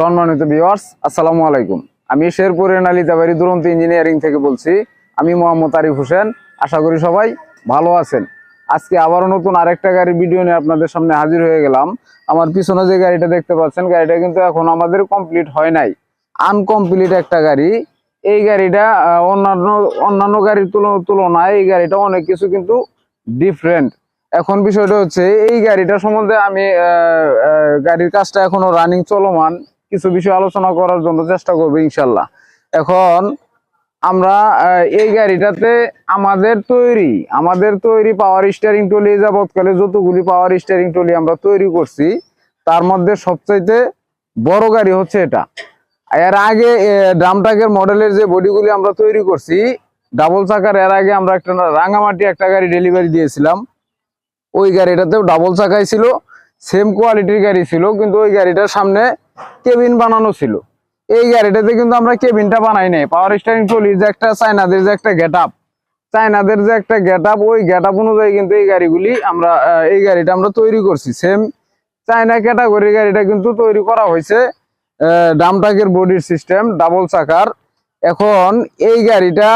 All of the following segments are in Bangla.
সম্মানিত ভিউয়ার্স আসসালামু আলাইকুম। আমি শেরপুরের নালিতাবাড়ি দুরন্ত ইঞ্জিনিয়ারিং থেকে বলছি, আমি মোহাম্মদ আরিফ হোসেন, আশা করি সবাই ভালো আছেন। আজকে আবারও নতুন আরেকটা গাড়ির ভিডিও নিয়ে আপনাদের সামনে হাজির হয়ে গেলাম। আমার পিছনে যে গাড়িটা দেখতে পাচ্ছেন, গাড়িটা কিন্তু এখন আমাদের কমপ্লিট হয় নাই। আনকমপ্লিট একটা গাড়ি। এই গাড়িটা অন্যান্য অন্যান্য গাড়ির তুল- তুলনায় এই গাড়িটা অনেক কিছু কিন্তু ডিফারেন্ট এখন বিষয়টা হচ্ছে, এই গাড়িটা সম্বন্ধে আমি গাড়ির কাজটা এখনও রানিং চলমান। কিছু বিষয় আলোচনা করার জন্য চেষ্টা করব ইনশাল্লাহ। এখন আমরা এই গাড়িটাতে আমাদের তৈরি আমাদের তৈরি পাওয়ার স্টিয়ারিং টলি যাবৎকালে যতগুলি পাওয়ার স্টিয়ারিং টলি আমরা তৈরি করছি, তার মধ্যে সবচাইতে বড় গাড়ি হচ্ছে এটা। এর আগে ড্রামটাকের মডেলের যে বডিগুলি আমরা তৈরি করছি ডাবল চাকার, এর আগে আমরা একটা রাঙামাটি একটা গাড়ি ডেলিভারি দিয়েছিলাম। ওই গাড়িটাতেও ডাবল চাকাই ছিল। সেম কোয়ালিটির গাড়ি ছিল, কিন্তু ওই গাড়িটার সামনে কেবিন বানানো ছিল। এই গাড়িটাতে কিন্তু আমরা কেবিনটা বানাই নাই। পাওয়ার স্টারিং টলির যে একটা, চায়নাদের যে একটা গেট আপ চায়নাদের যে একটা গেট আপ ওই গেট আপ অনুযায়ী কিন্তু এই গাড়িগুলি আমরা এই গাড়িটা আমরা তৈরি করছি। সেম চায়না ক্যাটাগরির গাড়িটা কিন্তু তৈরি করা হয়েছে ডামটাকের বডির সিস্টেম ডাবল চাকার। এখন এই গাড়িটা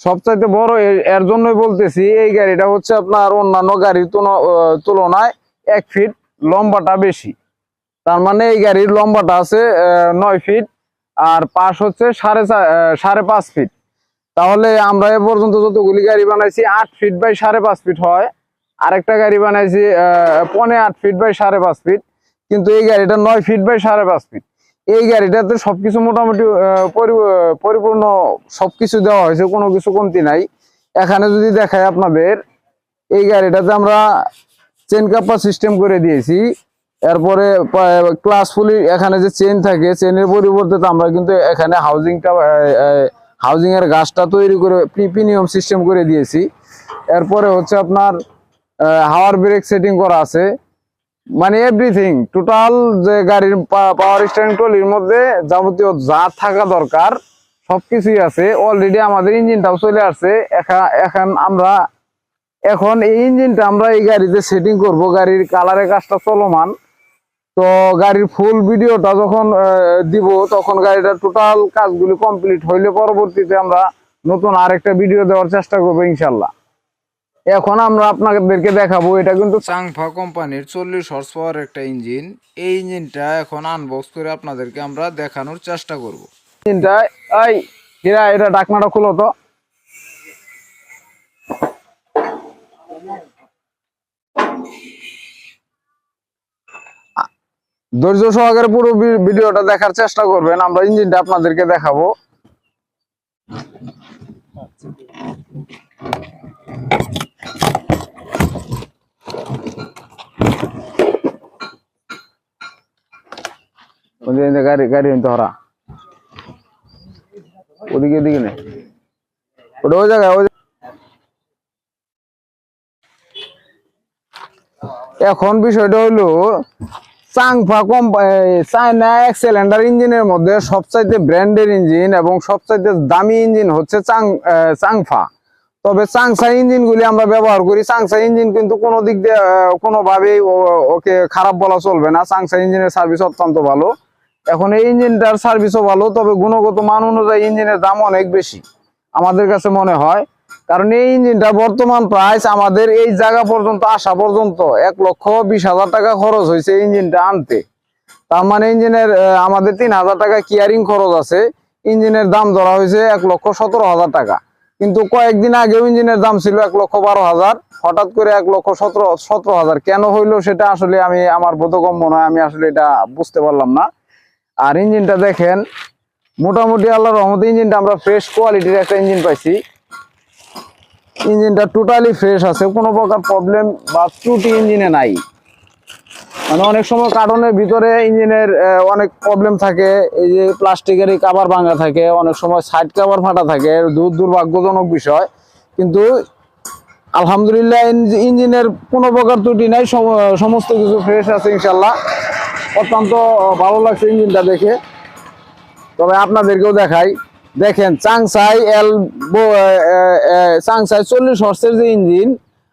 সবচাইতে বড়, এর জন্যই বলতেছি, এই গাড়িটা হচ্ছে আপনার অন্যান্য গাড়ির তুলনায় এক ফিট লম্বাটা বেশি। তার মানে এই গাড়ির লম্বাটা আছে নয় ফিট আর পাশ হচ্ছে সাড়ে সাড়ে পাঁচ ফিট তাহলে আমরা এ পর্যন্ত যতগুলি গাড়ি বানাইছি, আট ফিট বাই সাড়ে পাঁচ ফিট হয়। আরেকটা গাড়ি বানাইছি পনে আট ফিট বাই সাড়ে পাঁচ ফিট কিন্তু এই গাড়িটা নয় ফিট বাই সাড়ে পাঁচ ফিট এই গাড়িটাতে সবকিছু মোটামুটি পরিপূর্ণ সবকিছু দেওয়া হয়েছে, কোনো কিছু কমতি নাই। এখানে যদি দেখায় আপনাদের, এই গাড়িটাতে আমরা চেন কাপ্পা সিস্টেম করে দিয়েছি। এরপরে ক্লাস ফুলি এখানে যে চেন থাকে চেনের পরিবর্তে আমরা কিন্তু এখানে হাউজিংটা হাউজিং এর গাছটা তৈরি করে প্রিমিয়াম সিস্টেম করে দিয়েছি। এরপরে হচ্ছে আপনার হাওয়ার ব্রেক সেটিং করা আছে। মানে এভরিথিং টোটাল যে গাড়ির পাওয়ার স্টারিং টলির মধ্যে যাবতীয় যা থাকা দরকার, সবকিছুই আছে। অলরেডি আমাদের ইঞ্জিনটাও চলে আসছে। এখা- এখন আমরা এখন এই ইঞ্জিনটা আমরা এই গাড়িতে সেটিং করব গাড়ির কালারের কাজটা চলমান। তো গাড়ির ফুল ভিডিওটা যখন দিব তখন গাড়িটা টোটাল কাজগুলি কমপ্লিট হইলে পরবর্তীতে আমরা নতুন আরেকটা ভিডিও দেওয়ার চেষ্টা করব ইনশাল্লাহ। এখন আমরা আপনাদেরকে দেখাবো এটা কিন্তু চাংফা কোম্পানির চল্লিশ হর্স পাওয়ার একটা ইঞ্জিন। এই ইঞ্জিনটা এখন আনবক্স করে আপনাদেরকে আমরা দেখানোর চেষ্টা করব। ইঞ্জিনটা এই এটা ডাকনাটা খুলো তো। ধৈর্য সহকারে পুরো ভিডিওটা দেখার চেষ্টা করবেন, আমরা ইঞ্জিনটা আপনাদেরকে দেখাবো। ওদিকে গাড়ি গাড়ি নিতে হরা। ওদিকে নেই ওটা ওই জায়গায় এখন বিষয়টা হলো চাংফা কোম্পানি চায়না এক্সেলেন্ডার ইঞ্জিনের মধ্যে সবচাইতে ব্র্যান্ডের ইঞ্জিন এবং সবচাইতে দামি ইঞ্জিন হচ্ছে চাং চাংফা। তবে চাংসা ইঞ্জিন গুলি আমরা ব্যবহার করি। চাংসা ইঞ্জিন কিন্তু কোনো দিক দিয়ে কোনোভাবেই ওকে খারাপ বলা চলবে না। চাংসা ইঞ্জিনের সার্ভিস অত্যন্ত ভালো। এখন এই ইঞ্জিনটার সার্ভিসও ভালো, তবে গুণগত মান অনুযায়ী ইঞ্জিনের দাম অনেক বেশি। আমাদের কাছে মনে হয় কারণ এই ইঞ্জিনটা বর্তমান প্রাইস আমাদের এই জায়গা পর্যন্ত, আসা পর্যন্ত এক লক্ষ বিশ হাজার টাকা খরচ হয়েছে ইঞ্জিনটা আনতে। তার মানে ইঞ্জিনের আমাদের তিন হাজার টাকা কিয়ারিং খরচ আছে। ইঞ্জিনের দাম ধরা হয়েছে এক লক্ষ সতেরো হাজার টাকা। কিন্তু কয়েকদিন আগেও ইঞ্জিনের দাম ছিল এক লক্ষ বারো হাজার। হঠাৎ করে এক লক্ষ সতেরো সতেরো হাজার। কেন হইল সেটা আসলে আমি, আমার বোধগম্য নয়, আমি আসলে এটা বুঝতে পারলাম না। আর ইঞ্জিনটা দেখেন, মোটামুটি আল্লাহর রহমত ইঞ্জিনটা আমরা ফ্রেশ কোয়ালিটির একটা ইঞ্জিন পাইছি। ইঞ্জিনটা টোটালি ফ্রেশ আছে, কোনো প্রকার প্রবলেম বা ত্রুটি ইঞ্জিনে নাই। মানে অনেক সময় কার্টনের ভিতরে ইঞ্জিনের অনেক প্রবলেম থাকে, এই যে প্লাস্টিকের এই কাভার ভাঙা থাকে, অনেক সময় সাইড কাভার ফাটা থাকে, দূর দুর্ভাগ্যজনক বিষয়। কিন্তু আলহামদুলিল্লাহ ইঞ্জিনের কোনো প্রকার ত্রুটি নাই সমস্ত কিছু ফ্রেশ আছে ইনশাল্লাহ অত্যন্ত ভালো লাগছে ইঞ্জিনটা দেখে। তবে আপনাদেরকেও দেখাই দেখেন, চাংসাই এল চাংসাই চল্লিশ হর্সের যে ইঞ্জিন,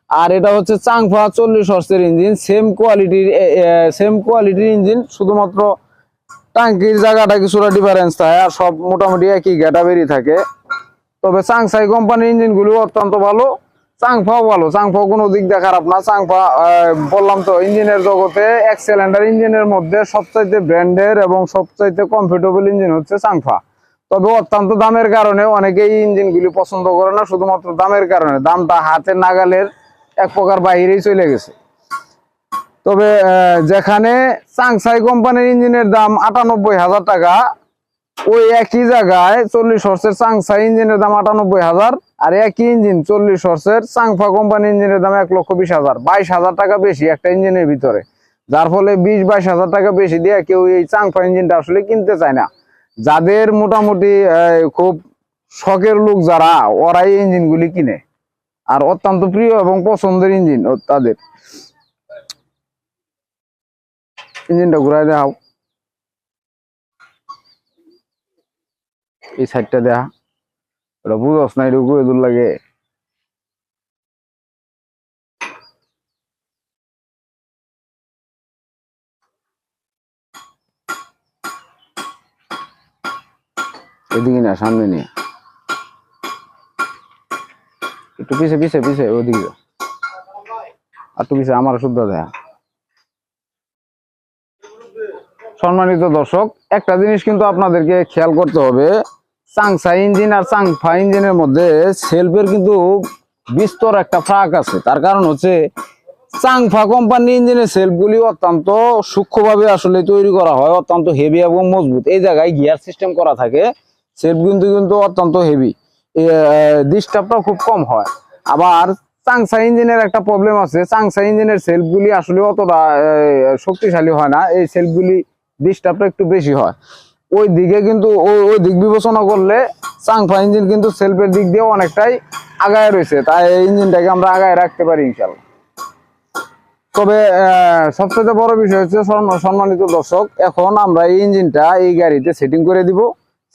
আর এটা হচ্ছে চাংফা চল্লিশ হর্সের ইঞ্জিন সেম কোয়ালিটির সেম কোয়ালিটির ইঞ্জিন, শুধুমাত্র টাঙ্কির জায়গাটা কিছুটা ডিফারেন্স থাকে, আর সব মোটামুটি একই গ্যাটাবেরি থাকে। তবে চাংসাই কোম্পানির ইঞ্জিনগুলো অত্যন্ত ভালো, চাংফাও ভালো, চাংফাও কোনো দিক দিয়ে খারাপ না। চাংফা বললাম তো, ইঞ্জিনের জগতে এক সিলিন্ডার ইঞ্জিনের মধ্যে সবচাইতে ব্র্যান্ডের এবং সবচাইতে কমফোর্টেবল ইঞ্জিন হচ্ছে চাংফা। তবে অত্যন্ত দামের কারণে অনেকেই ইঞ্জিন গুলি পছন্দ করে না, শুধুমাত্র দামের কারণে। দামটা হাতের নাগালের এক প্রকার বাহিরেই চলে গেছে। তবে যেখানে চাংসাই কোম্পানির ইঞ্জিনের দাম আটানব্বই হাজার টাকা, ওই একই জায়গায় চল্লিশ হর্সের চাংসাই ইঞ্জিনের দাম আটানব্বই হাজার, আর একই ইঞ্জিন চল্লিশ হর্সের চাংফা কোম্পানি ইঞ্জিনের দাম এক লক্ষ বিশ হাজার, বাইশ হাজার টাকা বেশি একটা ইঞ্জিনের ভিতরে। যার ফলে বিশ বাইশ হাজার টাকা বেশি দিয়ে কেউ এই চাংফা ইঞ্জিনটা আসলে কিনতে চায় না। যাদের মোটামুটি খুব শখের লোক যারা, ওরাই ইঞ্জিনগুলি কিনে। আর অত্যন্ত প্রিয় এবং পছন্দের ইঞ্জিন তাদের। ইঞ্জিনটা ঘুরাই দেখাও। এই সাইডটা দেখা। ওটা বুঝস না লাগে। এদিকে না, সামনে নিয়ে একটু পিছে পিছে পিছে, ওদিকে। আর একটু পিছে আমার শুদ্ধ দেখা সম্মানিত দর্শক, একটা জিনিস কিন্তু আপনাদেরকে খেয়াল করতে হবে। চাংসা ইঞ্জিন আর চাংফা ইঞ্জিনের মধ্যে সেলফের কিন্তু বিস্তর একটা ফাঁক আছে। তার কারণ হচ্ছে চাংফা কোম্পানি ইঞ্জিনের সেলফগুলি অত্যন্ত সূক্ষ্মভাবে আসলে তৈরি করা হয়, অত্যন্ত হেভি এবং মজবুত। এই জায়গায় গিয়ার সিস্টেম করা থাকে। সেলফ কিন্তু কিন্তু অত্যন্ত হেভি ডিস্টার্বটাও খুব কম হয়। আবার চাংসা ইঞ্জিনের একটা প্রবলেম আছে। চাংসা ইঞ্জিনের সেলফগুলি আসলে অতটা শক্তিশালী হয় না। এই সেলফগুলি ডিস্টার্বটা একটু বেশি হয়। ওই দিকে কিন্তু ওই দিক বিবেচনা করলে চাংফা ইঞ্জিন কিন্তু সেলফের দিক দিয়ে অনেকটাই আগায় রয়েছে। তাই এই ইঞ্জিনটাকে আমরা আগায় রাখতে পারি ইনশাল্লাহ তবে সবচেয়ে বড় বিষয় হচ্ছে সম্মান- সম্মানিত দর্শক, এখন আমরা এই ইঞ্জিনটা এই গাড়িতে সেটিং করে দিব।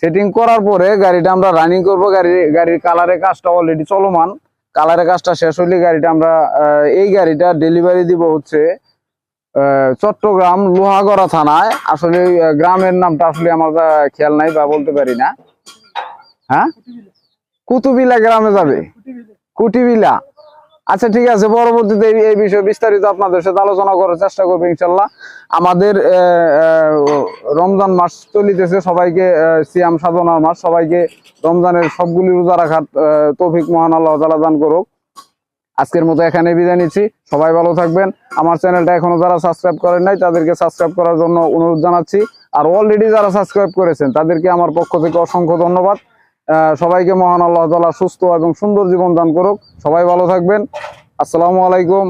সেটিং করার পরে গাড়িটা আমরা রানিং করব। গাড়ি গাড়ির কালারের কাজটা অলরেডি চলমান। কালারের কাজটা শেষ হলে গাড়িটা আমরা এই গাড়িটা ডেলিভারি দিব হচ্ছে আহ, চট্টগ্রাম লোহাগড়া থানায়। আসলে গ্রামের নামটা আসলে আমার খেয়াল নাই বা বলতে পারি না। হ্যাঁ? কুতুবিলা গ্রামে যাবে? কুটিবিলা আচ্ছা ঠিক আছে, পরবর্তীতে এই- বিষয়ে বিস্তারিত আপনাদের সাথে আলোচনা করার চেষ্টা করব ইনশাল্লাহ আমাদের রমজান মাস চলিতেছে, সবাইকে সিয়াম সাধনার মাস। সবাইকে রমজানের সবগুলি রোজা রাখার তৌফিক মহান আল্লাহ তালা দান করুক। আজকের মতো এখানে বিদায় নিচ্ছি। সবাই ভালো থাকবেন। আমার চ্যানেলটা এখনও যারা সাবস্ক্রাইব করেন নাই, তাদেরকে সাবস্ক্রাইব করার জন্য অনুরোধ জানাচ্ছি। আর অলরেডি যারা সাবস্ক্রাইব করেছেন, তাদেরকে আমার পক্ষ থেকে অসংখ্য ধন্যবাদ। সবাইকে মহান আল্লাহ তালা সুস্থ এবং সুন্দর জীবন দান করুক। সবাই ভালো থাকবেন। আসসালামু আলাইকুম।